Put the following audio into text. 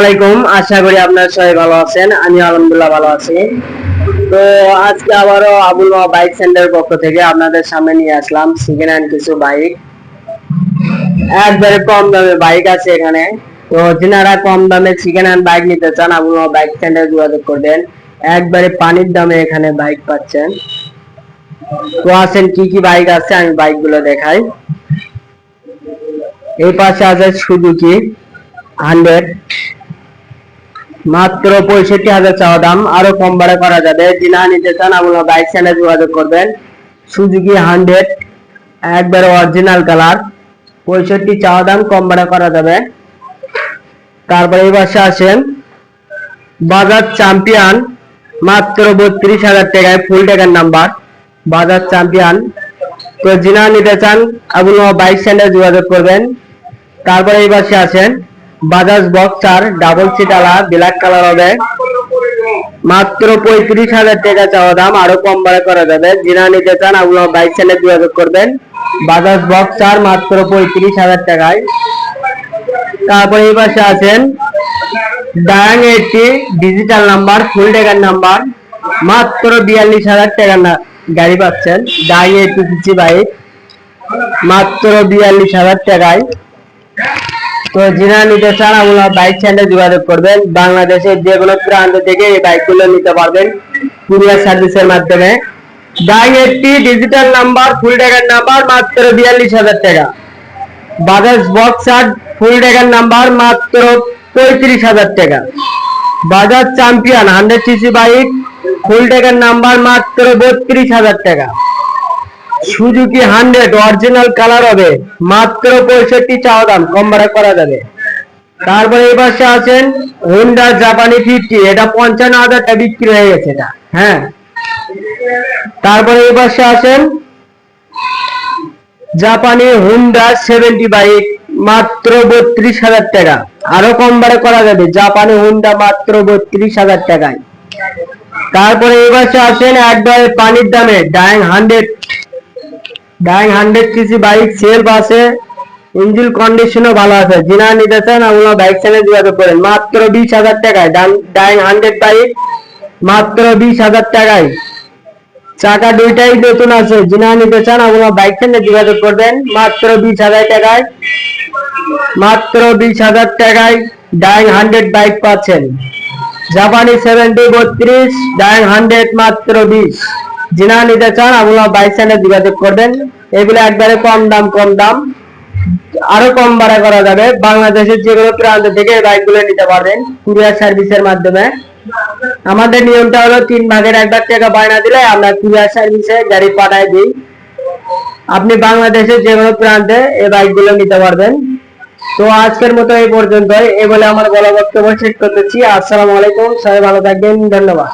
আলাইকুম, আশা করি আপনারা সবাই ভালো আছেন আমি আলহামদুলিল্লাহ ভালো আছি। তো আজকে আবারও আবুল মা বাইক সেন্টার পক্ষ থেকে আপনাদের সামনে নিয়ে আসলাম সেকেন্ড হ্যান্ড কিছু বাইক। একবারে কম দামে বাইক আছে এখানে। তো যিনারা কম দামে সেকেন্ড হ্যান্ড বাইক নিতে চান, আবুল মা বাইক সেন্টার যোগাযোগ করবেন। একবারে পানির দামে এখানে বাইক পাচ্ছেন। তো আছেন কি কি বাইক আছে আমি বাইকগুলো দেখাই। এই পাশে আছে সুজুকি হান্ড্রেড মাত্র পঁয়ষট্টি হাজার চাওয়া দাম। আরও কম ভাড়া করা যাবে। যিনা নিতে চান আপনারা বাইক সেন্টারে যোগাযোগ করবেন। সুজুকি হান্ড্রেড, একবার অরিজিনাল কালার পঁয়ষট্টি চাওয়া দাম, কম ভাড়া করা যাবে। তারপরে এই পাশে আসেন। বাজাজ চ্যাম্পিয়ন, মাত্র বত্রিশ হাজার টাকায় ফুল টাকার নাম্বার। বাজাজ চ্যাম্পিয়ন। তো যিনা নিতে চান আপনারা বাইক সেন্টারে যোগাযোগ করবেন। তারপরে এই পাশে আসেন। বাজাজ বক্সার ডাবল সিট আলা ব্ল্যাক কালার হবে। মাত্র পঁয়ত্রিশ হাজার টাকা চাওয়া দাম, আরও কম ভাড়া করা যাবে। যিনা নিতে চান আপনারা বাইক সেলে যোগাযোগ করবেন। বাজাজ বক্সার মাত্র পঁয়ত্রিশ হাজার টাকায়। তারপরে এই পাশে আছেন, Dayang eighty, digital number, full টাকার নাম্বার। মাত্র বিয়াল্লিশ হাজার টাকার গাড়ি পাচ্ছেন, ডায়াং সিসি বাইক। মাত্র বিয়াল্লিশ হাজার টাকায়। তো যিনা নিতে চান আপনারা বাইক সেন্টারে যোগাযোগ করবেন। বাংলাদেশের যে কোনো প্রান্ত থেকে এই বাইকগুলো নিতে পারবেন কুরিয়ার সার্ভিসের মাধ্যমে। ডাই একটি ডিজিটাল নাম্বার ফুল টাকার নাম্বার মাত্র বিয়াল্লিশ হাজার টাকা। বাজাজ বক্সার ফুল টাকার নাম্বার মাত্র পঁয়ত্রিশ হাজার টাকা। Bajaj Champion hundred CC bike full টাকার নাম্বার মাত্র বত্রিশ হাজার টাকা। সুজুকি হান্ড্রেড অরিজিনাল কালার হবে। মাত্র পঁয়ষট্টি চাওয়া দাম, কম ভাড়া করা যাবে। তারপরে এই পাশে আছেন হোন্ডা জাপানি ফিফটি এটা পঞ্চান্ন হাজার টাকা বিক্রি হয়ে গেছে এটা হ্যাঁ। তারপরে এই পাশে আছেন জাপানি হুন্ডা সেভেন্টি বাইক মাত্র বত্রিশ হাজার টাকা। আরও কম ভাড়া করা যাবে জাপানি হুন্ডা মাত্র বত্রিশ হাজার টাকায়। তারপরে পাশে আছেন একবারে পানির দামে Dayang hundred Dayang hundred CC bike self আছে ইঞ্জিন কন্ডিশনও ভালো আছে। যিনা নিতে চান আপনারা বাইক চ্যানেল যোগাযোগ করেন। মাত্র বিশ হাজার টাকায় ডাইং হান্ড্রেড বাইক মাত্র বিশ হাজার টাকায়। চাকা দুইটাই নতুন আছে। যিনা নিতে চান আপনারা বাইক চ্যানেল যোগাযোগ করবেন। মাত্র বিশ হাজার টাকায়, মাত্র বিশ হাজার টাকায় ডাইং হান্ড্রেড বাইক পাচ্ছেন। জাপানি সেভেন্টি বত্রিশ ডাইং হান্ড্রেড মাত্র বিশ। যিনা নিতে চান আপনারা বাইক চ্যানেল যোগাযোগ করবেন। এগুলো একবারে কম দাম কম দাম। আরও কম ভাড়া করা যাবে। বাংলাদেশের যে কোনো প্রান্ত থেকে বাইকগুলো নিতে পারবেন কুরিয়ার সার্ভিসের মাধ্যমে। আমাদের নিয়মটা হলো তিন ভাগের এক ভাগ টাকা বায়না দিলে আমরা কুরিয়ার সার্ভিসে গাড়ি পাঠায় দিই। আপনি বাংলাদেশের যে কোনো প্রান্তে এই বাইকগুলো নিতে পারবেন। তো আজকের মতো এই পর্যন্তই। এ বলে আমার বলা বক্তব্য শেষ করতেছি। আসসালামু আলাইকুম। সবাই ভালো থাকবেন। ধন্যবাদ।